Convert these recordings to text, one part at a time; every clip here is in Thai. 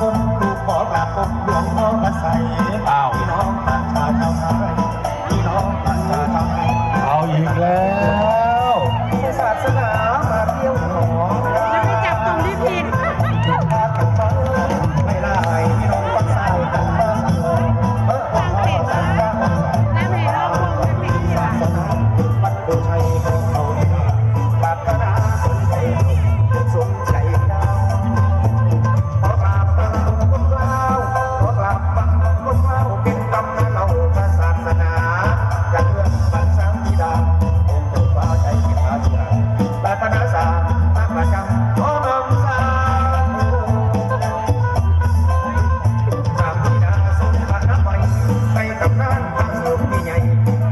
มนต์ลูกขอกราบองค์หลวงพ่อพระใส่เป่า ประจำของเมืองสาตามที่ดาสมฐานะไปไปตำนานทงสุดที่ใหญ่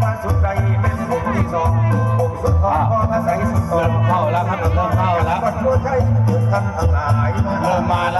มาสุดใดแม่นผมที่สองผมสุดทองพอาสุดทองเข้าแล้วครับเข้าแล้ววัดโพชัยท่าทั้งหลาย เริ่มมาแล้ว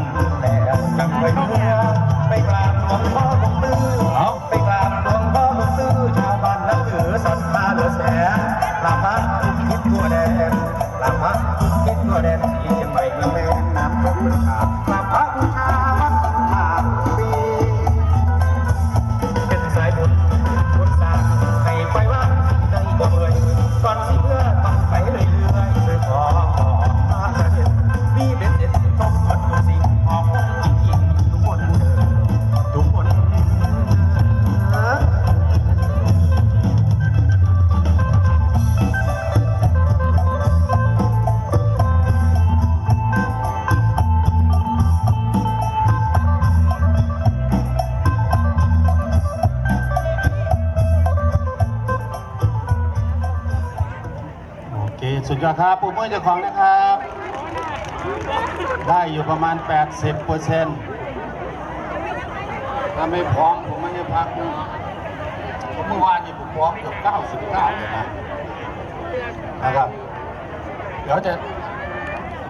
านตึแต่จำไปเมื่ไปกราบหลวงพ่อบุญตื้อเอาไปกราบหลวงพ่อบุญตื้อชาวบ้านนับถือศรัทธาเลืแสนลาพระกิศทั่วแดนลาพระกิศทั่วแดนสีใหมะแมน้ำตกเป็า สุดยอดครับปุ่มมือเจ้าของนะครับ ได้อยู่ประมาณ 80เปอร์เซ็นต์ถ้าไม่พร้อมผมไม่ได้พักนะเมื่อวานนี้ผมพร้อมเกือบ99เลยนะนะครับ เดี๋ยวจะ